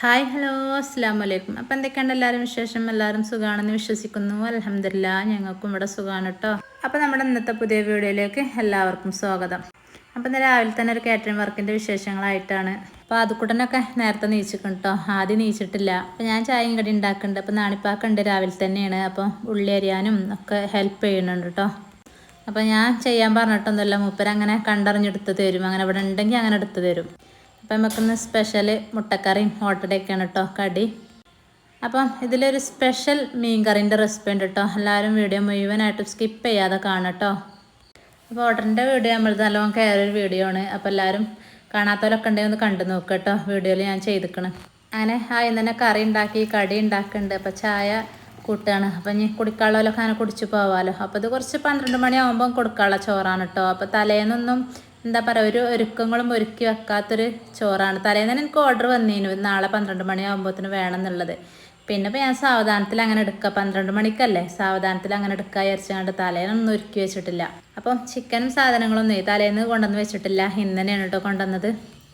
Hi hello അസ്സാം വലൈക്കും അപ്പം എന്തൊക്കെയാണ് എല്ലാവരും വിശേഷം? എല്ലാവരും സുഖമാണെന്ന് വിശ്വസിക്കുന്നു. അലഹമില്ല ഞങ്ങൾക്കും ഇവിടെ സുഖമാണ് കേട്ടോ അപ്പം നമ്മുടെ ഇന്നത്തെ പുതിയ വീഡിയോയിലേക്ക് എല്ലാവർക്കും സ്വാഗതം. അപ്പം ഇന്ന് രാവിലെ തന്നെ ഒരു കാറ്ററിംഗ് വർക്കിന്റെ വിശേഷങ്ങളായിട്ടാണ്. അപ്പോൾ അതുകൂടനൊക്കെ നേരത്തെ നീച്ചിക്കണം കേട്ടോ ആദ്യം നീച്ചിട്ടില്ല. അപ്പം ഞാൻ ചായയും കടി ഉണ്ടാക്കുന്നുണ്ട് അപ്പം നാണിപ്പാക്കുണ്ട് രാവിലെ തന്നെയാണ്. അപ്പം ഉള്ളി അരിയാനും ഒക്കെ ഹെൽപ്പ് ചെയ്യുന്നുണ്ട് കേട്ടോ അപ്പം ഞാൻ ചെയ്യാൻ പറഞ്ഞിട്ടൊന്നുമില്ല. മൂപ്പരങ്ങനെ കണ്ടറിഞ്ഞെടുത്ത് തരും. അങ്ങനെ ഇവിടെ ഉണ്ടെങ്കിൽ അങ്ങനെ എടുത്ത് തരും. അപ്പം നമുക്കിന്ന് സ്പെഷ്യൽ മുട്ടക്കറിയും ഹോട്ടലൊക്കെയാണ് കേട്ടോ കടി. അപ്പം ഇതിലൊരു സ്പെഷ്യൽ മീൻ കറീന്റെ റെസിപ്പി ഉണ്ട് കേട്ടോ എല്ലാവരും വീഡിയോ മുഴുവനായിട്ട് സ്കിപ്പ് ചെയ്യാതെ കാണാം കേട്ടോ അപ്പോൾ ഓട്ടറിന്റെ വീഡിയോ നമ്മൾ നല്ലോണം കയറിയൊരു വീഡിയോ ആണ്. അപ്പോൾ എല്ലാവരും കാണാത്തവരൊക്കെ ഉണ്ടെങ്കിൽ ഒന്ന് കണ്ടു നോക്കുക കേട്ടോ വീഡിയോയിൽ ഞാൻ ചെയ്തിക്കണം അങ്ങനെ ആദ്യം തന്നെ കറി ഉണ്ടാക്കി കടി ഉണ്ടാക്കുന്നുണ്ട്. അപ്പോൾ ചായ കൂട്ടുകയാണ്. അപ്പം ഇനി കുടിക്കാനുള്ളവരൊക്കെ അങ്ങനെ കുടിച്ച് പോവാമല്ലോ അപ്പോൾ ഇത് കുറച്ച് പന്ത്രണ്ട് മണിയാകുമ്പം കൊടുക്കാനുള്ള ചോറാണ് കേട്ടോ അപ്പോൾ തലേന്നൊന്നും എന്താ പറയുക ഒരു ഒരുക്കങ്ങളും ഒരുക്കി വെക്കാത്തൊരു ചോറാണ്. തലേന്ന് എനിക്ക് ഓർഡർ വന്നേനു. നാളെ പന്ത്രണ്ട് മണിയാകുമ്പോഴത്തേന് വേണം എന്നുള്ളത് പിന്നെ ഇപ്പോൾ ഞാൻ സാവധാനത്തിൽ അങ്ങനെ എടുക്കുക പന്ത്രണ്ട് മണിക്കല്ലേ സാവധാനത്തിൽ അങ്ങനെ എടുക്കുക വിചാരിച്ചുകൊണ്ട് തലേന്നൊന്നും ഒരുക്കി വെച്ചിട്ടില്ല. അപ്പം ചിക്കനും സാധനങ്ങളൊന്നും തലേന്ന് കൊണ്ടുവന്ന് വെച്ചിട്ടില്ല. ഇന്ന് കേട്ടോ കൊണ്ടുവന്നത്.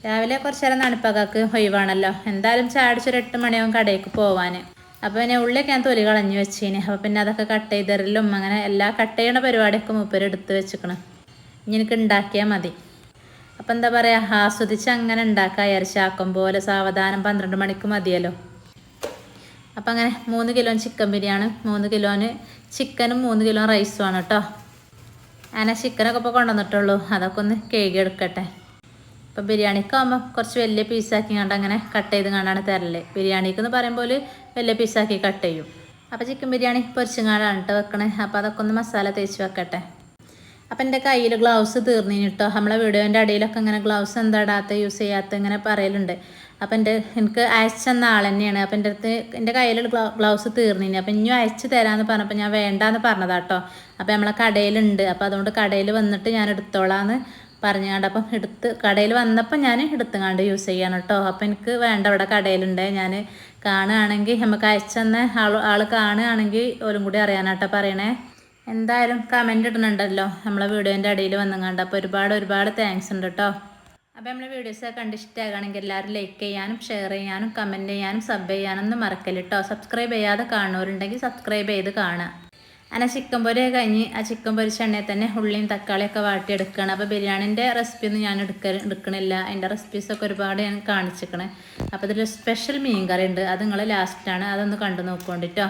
രാവിലെ കുറച്ച് നേരം നണിപ്പകാക്ക് ഒഴിവാണല്ലോ. എന്തായാലും ചാടിച്ചൊരു എട്ട് മണിയാവും കടയിലേക്ക് പോവാൻ അപ്പോൾ പിന്നെ ഉള്ളിയൊക്കെ ഞാൻ തൊലി കളഞ്ഞു വെച്ചേനെ. അപ്പോൾ പിന്നെ അതൊക്കെ കട്ട് ചെയ്തരലും അങ്ങനെ എല്ലാ കട്ട് ചെയ്യണ പരിപാടിയൊക്കെ മൂപ്പര് എടുത്ത് വെച്ചിക്കണം. ഇനി എനിക്ക് ഉണ്ടാക്കിയാൽ മതി. അപ്പം എന്താ പറയുക ആസ്വദിച്ച് അങ്ങനെ ഉണ്ടാക്കുക അരിശാക്കം പോലെ സാവധാനം പന്ത്രണ്ട് മണിക്ക് മതിയല്ലോ. അപ്പം അങ്ങനെ മൂന്ന് കിലോ ചിക്കൻ ബിരിയാണി മൂന്ന് കിലോന് ചിക്കനും മൂന്ന് കിലോ റൈസുമാണ് കേട്ടോ അങ്ങനെ ചിക്കനൊക്കെ ഇപ്പോൾ കൊണ്ടുവന്നിട്ടുള്ളൂ. അതൊക്കെ ഒന്ന് കേകി എടുക്കട്ടെ. ഇപ്പം ബിരിയാണിക്ക് ആകുമ്പോൾ കുറച്ച് വലിയ പീസാക്കി കണ്ട് അങ്ങനെ കട്ട് ചെയ്ത് കണ്ടാണ് തരൽ. ബിരിയാണിക്ക് എന്ന് പറയുമ്പോൾ വലിയ പീസാക്കി കട്ട് ചെയ്യും. അപ്പോൾ ചിക്കൻ ബിരിയാണി പൊരിച്ചും കാണാണ് കേട്ടോ വെക്കണേ. അപ്പോൾ അതൊക്കെ ഒന്ന് മസാല തേച്ച് വെക്കട്ടെ. അപ്പം എന്റെ കയ്യിൽ ഗ്ലൗസ് തീർന്നിന് കേട്ടോ നമ്മളെ വീഡിയോന്റെ അടിയിലൊക്കെ ഇങ്ങനെ ഗ്ലൗസ് എന്താ ഇടാത്ത യൂസ് ചെയ്യാത്ത ഇങ്ങനെ പറയലുണ്ട്. അപ്പം എന്റെ എനിക്ക് അയച്ചെന്ന ആൾ തന്നെയാണ്. അപ്പം എന്റെ അടുത്ത് എന്റെ കയ്യിൽ ഗ്ലൗസ് തീർന്നിന്. അപ്പം ഇനിയും അയച്ചു തരാമെന്ന് പറഞ്ഞപ്പോൾ ഞാൻ വേണ്ടാന്ന് പറഞ്ഞതാട്ടോ അപ്പം നമ്മളെ കടയിലുണ്ട്. അപ്പം അതുകൊണ്ട് കടയിൽ വന്നിട്ട് ഞാൻ എടുത്തോളാന്ന് പറഞ്ഞുകൊണ്ട് അപ്പം എടുത്ത് കടയിൽ വന്നപ്പോൾ ഞാൻ എടുത്തുകാണ്ട് യൂസ് ചെയ്യാണ് കേട്ടോ അപ്പം എനിക്ക് വേണ്ട അവിടെ കടയിലുണ്ട്. ഞാൻ കാണുകയാണെങ്കിൽ നമുക്ക് അയച്ചെന്ന ആൾ ആൾ കാണുകയാണെങ്കിൽ ഓരും കൂടി അറിയാനാട്ടോ പറയണേ. എന്തായാലും കമന്റ് ഇടുന്നുണ്ടല്ലോ. നമ്മളെ വീഡിയോന്റെ അടിയിൽ വന്നുകൊണ്ട് അപ്പോൾ ഒരുപാട് ഒരുപാട് താങ്ക്സ് ഉണ്ട് കേട്ടോ അപ്പോൾ നമ്മളെ വീഡിയോസ് കണ്ട് ഇഷ്ടമാകുകയാണെങ്കിൽ എല്ലാവരും ലൈക്ക് ചെയ്യാനും ഷെയർ ചെയ്യാനും കമന്റ് ചെയ്യാനും സബ് ചെയ്യാനും ഒന്നും മറക്കല്ല കേട്ടോ സബ്സ്ക്രൈബ് ചെയ്യാതെ കാണുന്നവരുണ്ടെങ്കിൽ സബ്സ്ക്രൈബ് ചെയ്ത് കാണുക. അങ്ങനെ ചിക്കൻ പൊരി കഴിഞ്ഞ് ആ ചിക്കൻ പൊരിച്ച എണ്ണയിൽ തന്നെ ഉള്ളിയും തക്കാളിയൊക്കെ വാട്ടിയെടുക്കുകയാണ്. അപ്പോൾ ബിരിയാണിന്റെ റെസിപ്പി ഒന്നും ഞാൻ എടുക്ക എടുക്കണില്ല. അതിന്റെ റെസിപ്പീസൊക്കെ ഒരുപാട് ഞാൻ കാണിച്ചിരിക്കണേ. അപ്പോൾ ഇതിൽ സ്പെഷ്യൽ മീൻ കറി ഉണ്ട്. അത് നിങ്ങൾ ലാസ്റ്റാണ് അതൊന്ന് കണ്ടു നോക്കൊണ്ടിട്ടോ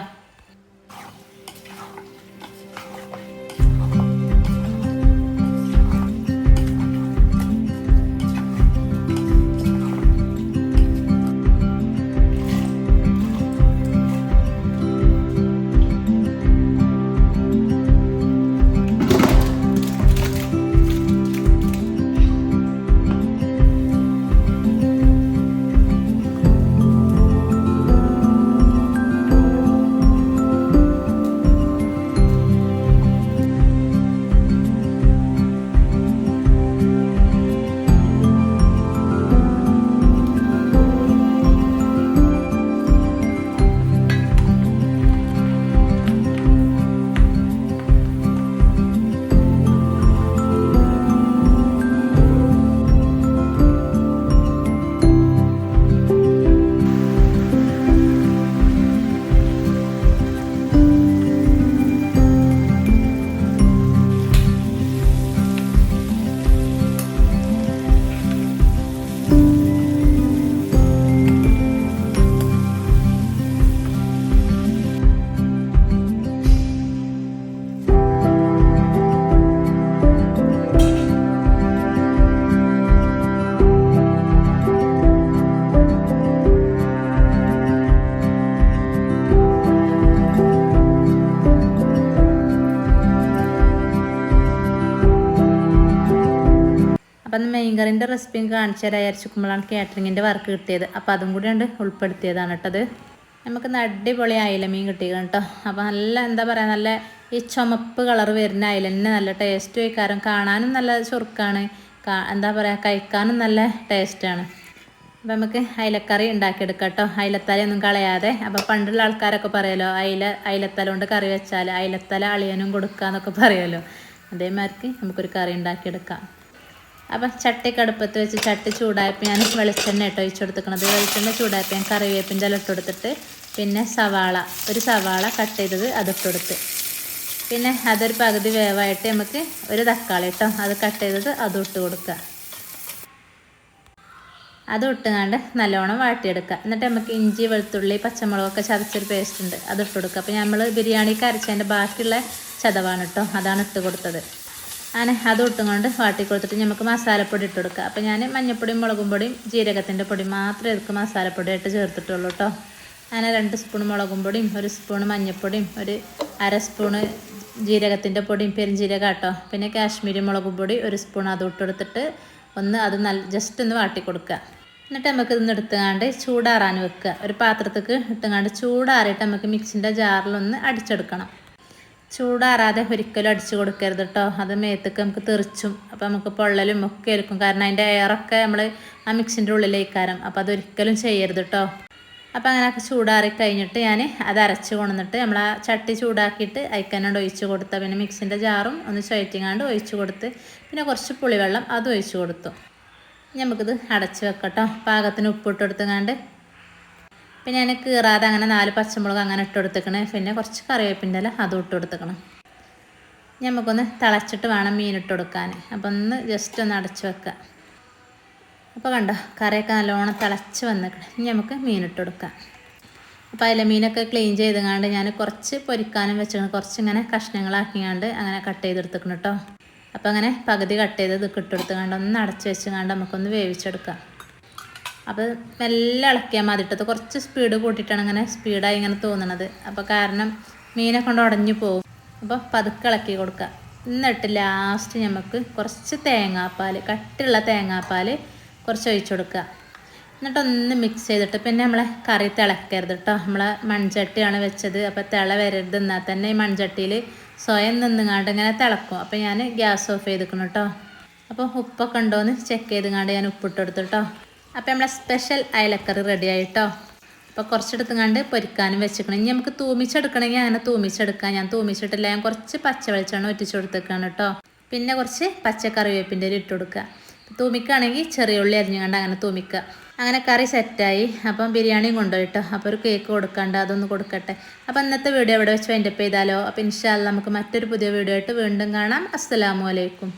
അപ്പം കറിന്റെ റെസിപ്പിയും കാണിച്ചു തരാൻ വിചാരിച്ചിരിക്കുമ്പോഴാണ് കാറ്ററിങ്ങിന്റെ വർക്ക് കിട്ടിയത്. അപ്പോൾ അതും കൂടി ഉണ്ട് ഉൾപ്പെടുത്തിയതാണ് കേട്ടത് നമുക്ക് അടിപൊളി അയില മീൻ കിട്ടിയത് കേട്ടോ. അപ്പോൾ നല്ല എന്താ പറയുക നല്ല ഈ ചുമപ്പ് കളർ വരുന്ന അയില തന്നെ നല്ല ടേസ്റ്റ് വയ്ക്കാറും. കാണാനും നല്ല ചുറുക്കാണ്. എന്താ പറയുക കഴിക്കാനും നല്ല ടേസ്റ്റാണ് അപ്പോൾ നമുക്ക് അയിലക്കറി ഉണ്ടാക്കിയെടുക്കാം കേട്ടോ. അയിലത്തല ഒന്നും കളയാതെ. അപ്പോൾ പണ്ടുള്ള ആൾക്കാരൊക്കെ പറയുമല്ലോ അയില അയിലത്തല കൊണ്ട് കറി വെച്ചാൽ അയിലത്തല അളിയനും കൊടുക്കുക എന്നൊക്കെ പറയുമല്ലോ അതേമാതിരിക്ക് നമുക്കൊരു കറി ഉണ്ടാക്കിയെടുക്കാം. അപ്പം ചട്ടിക്ക് കടുപ്പത്ത് വെച്ച് ചട്ടി ചൂടായപ്പോൾ ഞാൻ വെളിച്ചെണ്ണ കേട്ടോ ഒഴിച്ചു കൊടുത്തിക്കണത് വെളിച്ചെണ്ണ ചൂടായപ്പോൾ ഞാൻ കറിവേപ്പിന്റെ ഇല ഇട്ട് കൊടുത്തിട്ട് പിന്നെ സവാള ഒരു സവാള കട്ട് ചെയ്തത് അതിട്ട് കൊടുത്ത്. പിന്നെ അതൊരു പകുതി വേവായിട്ട് നമുക്ക് ഒരു തക്കാളി കേട്ടോ അത് കട്ട് ചെയ്തത് അതും ഇട്ട് കൊടുക്കുക. അത് ഇട്ടുകൊണ്ട് നല്ലോണം വാട്ടിയെടുക്കുക. എന്നിട്ട് നമുക്ക് ഇഞ്ചി വെളുത്തുള്ളി പച്ചമുളകൊക്കെ ചതച്ചൊരു പേസ്റ്റ് ഉണ്ട് അത് ഇട്ട് കൊടുക്കുക. അപ്പോൾ നമ്മൾ ബിരിയാണിക്ക് അരച്ചതിന്റെ ബാക്കിയുള്ള ചതവാണ് കേട്ടോ അതാണ് ഇട്ട് കൊടുത്തത്. അങ്ങനെ അത് കൊണ്ട് വാട്ടി കൊടുത്തിട്ട് നമുക്ക് മസാലപ്പൊടി ഇട്ട് കൊടുക്കുക അപ്പോൾ ഞാൻ മഞ്ഞപ്പൊടിയും മുളകും പൊടിയും ജീരകത്തിന്റെ പൊടി മാത്രമേ ഇതിക്ക് മസാലപ്പൊടിയായിട്ട് ചേർത്തിട്ടുള്ളൂ കേട്ടോ. അങ്ങനെ രണ്ട് സ്പൂൺ മുളകും പൊടിയും ഒരു സ്പൂൺ മഞ്ഞൾപ്പൊടിയും ഒരു അര സ്പൂണ് ജീരകത്തിന്റെ പൊടിയും പെരുംജീരകം കേട്ടോ. പിന്നെ കാശ്മീരി മുളകും പൊടി ഒരു സ്പൂൺ അത് ഇട്ടെടുത്തിട്ട് ഒന്ന് അത് നല്ല ജസ്റ്റ് ഒന്ന് വാട്ടി കൊടുക്കുക എന്നിട്ട് നമുക്ക് ഇന്ന് എടുത്തുകൊണ്ട് ചൂടാറാൻ വെക്കുക. ഒരു പാത്രത്തേക്ക് ഇട്ടുകൊണ്ട് ചൂടാറിയിട്ട് നമുക്ക് മിക്സിന്റെ ജാറിലൊന്ന് അടിച്ചെടുക്കണം. ചൂടാറാതെ ഒരിക്കലും അടിച്ചു കൊടുക്കരുത് കേട്ടോ അത് മേത്തേക്ക് നമുക്ക് തെറിച്ചും അപ്പോൾ നമുക്ക് പൊള്ളലും ഒക്കെ എടുക്കും കാരണം അതിന്റെ എയറൊക്കെ നമ്മൾ ആ മിക്സിന്റെ ഉള്ളിലേക്കാരം. അപ്പോൾ അതൊരിക്കലും ചെയ്യരുത് കേട്ടോ അപ്പോൾ അങ്ങനെയൊക്കെ ചൂടാറി കഴിഞ്ഞിട്ട് ഞാൻ അത് അരച്ച് കൊണ്ടുവന്നിട്ട് നമ്മൾ ആ ചട്ടി ചൂടാക്കിയിട്ട് അയക്കാനോട് ഒഴിച്ച് കൊടുത്ത പിന്നെ മിക്സിന്റെ ജാറും ഒന്ന് ചുയറ്റിങ്ങാണ്ട് ഒഴിച്ച് കൊടുത്ത് പിന്നെ കുറച്ച് പുളിവെള്ളം അതും ഒഴിച്ച് കൊടുത്തു. നമുക്കിത് അടച്ച് വെക്കട്ടോ പാകത്തിന് ഉപ്പിട്ട് കൊടുത്തുങ്ങാണ്ട് പിന്നെ ഞാൻ കീറാതെ അങ്ങനെ നാല് പച്ചമുളക് അങ്ങനെ ഇട്ട് കൊടുത്തേക്കണേ പിന്നെ കുറച്ച് കറിവേപ്പിന്റെ ഇല അതും ഇട്ട് കൊടുത്തേക്കണം നമുക്കൊന്ന് തിളച്ചിട്ട് വേണം മീൻ ഇട്ട് കൊടുക്കാൻ അപ്പോൾ ഒന്ന് ജസ്റ്റ് ഒന്ന് അടച്ച് വെക്കുക അപ്പോൾ കണ്ടോ കറിയൊക്കെ നല്ലോണം തിളച്ച് വന്നിക്കണം. ഇനി നമുക്ക് മീൻ ഇട്ട് കൊടുക്കാം അപ്പോൾ അതിലെ മീനൊക്കെ ക്ലീൻ ചെയ്തങ്ങാണ്ട് ഞാൻ കുറച്ച് പൊരിക്കാനും വെച്ചിട്ടുണ്ട്. കുറച്ച് ഇങ്ങനെ കഷ്ണങ്ങളാക്കിയാണ്ട് അങ്ങനെ കട്ട് ചെയ്തെടുത്തേക്കണം കേട്ടോ അപ്പോൾ അങ്ങനെ പകുതി കട്ട് ചെയ്ത് ഇത് ഇട്ടെടുത്തുകൊണ്ട് ഒന്ന് അടച്ച് വെച്ചുകൊണ്ട് നമുക്കൊന്ന് വേവിച്ചെടുക്കാം. അപ്പോൾ മെല്ലെ ഇളക്കിയാൽ മതി ഇട്ടത് കുറച്ച് സ്പീഡ് കൂട്ടിയിട്ടാണ് ഇങ്ങനെ സ്പീഡായി ഇങ്ങനെ തോന്നണത്. അപ്പോൾ കാരണം മീനെ കൊണ്ട് ഉടഞ്ഞു പോകും. അപ്പോൾ പതുക്കെ ഇളക്കി കൊടുക്കുക എന്നിട്ട് ലാസ്റ്റ് നമുക്ക് കുറച്ച് തേങ്ങാപ്പാൽ കട്ടിയുള്ള തേങ്ങാപ്പാൽ കുറച്ച് ഒഴിച്ചു കൊടുക്കുക എന്നിട്ടൊന്ന് മിക്സ് ചെയ്തിട്ട് പിന്നെ നമ്മളെ കറി തിളക്കരുത് കേട്ടോ നമ്മളെ മൺചട്ടിയാണ് വെച്ചത്. അപ്പോൾ തിള വരരുത്. എന്നാൽ തന്നെ ഈ മൺചട്ടിയിൽ സ്വയം നിന്നുങ്ങാണ്ട് ഇങ്ങനെ തിളക്കും. അപ്പോൾ ഞാൻ ഗ്യാസ് ഓഫ് ചെയ്തിരിക്കണം കേട്ടോ അപ്പോൾ ഉപ്പൊക്കെ ഉണ്ടോയെന്ന് ചെക്ക് ചെയ്തുങ്ങാണ്ട് ഞാൻ ഉപ്പിട്ടെടുത്തു കേട്ടോ അപ്പോൾ നമ്മളെ സ്പെഷ്യൽ അയലക്കറി റെഡി ആയിട്ടോ. അപ്പോൾ കുറച്ചെടുത്തുങ്ങാണ്ട് പൊരിക്കാനും വെച്ചേക്കണം. ഇനി നമുക്ക് തൂമിച്ചെടുക്കണമെങ്കിൽ അങ്ങനെ തൂമിച്ചെടുക്കാം. ഞാൻ തൂമിച്ചിട്ടില്ല. ഞാൻ കുറച്ച് പച്ച വെളിച്ചെണ്ണ ഒറ്റിച്ച് കൊടുത്തേക്കാണ് കേട്ടോ പിന്നെ കുറച്ച് പച്ചക്കറിവേപ്പിന്റെ ഇട്ട് കൊടുക്കുക. തൂമിക്കുകയാണെങ്കിൽ ചെറിയ ഉള്ളി അരിഞ്ഞുകൊണ്ട് അങ്ങനെ തൂമിക്കുക. അങ്ങനെ കറി സെറ്റായി. അപ്പം ബിരിയാണിയും കൊണ്ടുപോയിട്ടോ അപ്പോൾ ഒരു കേക്ക് കൊടുക്കണ്ട അതൊന്ന് കൊടുക്കട്ടെ. അപ്പോൾ ഇന്നത്തെ വീഡിയോ ഇവിടെ വെച്ച് വൈൻഡപ്പ് ചെയ്താലോ? അപ്പോൾ ഇൻഷാല്ല നമുക്ക് മറ്റൊരു പുതിയ വീഡിയോ ആയിട്ട് വീണ്ടും കാണാം. അസ്സലാമു അലൈക്കും.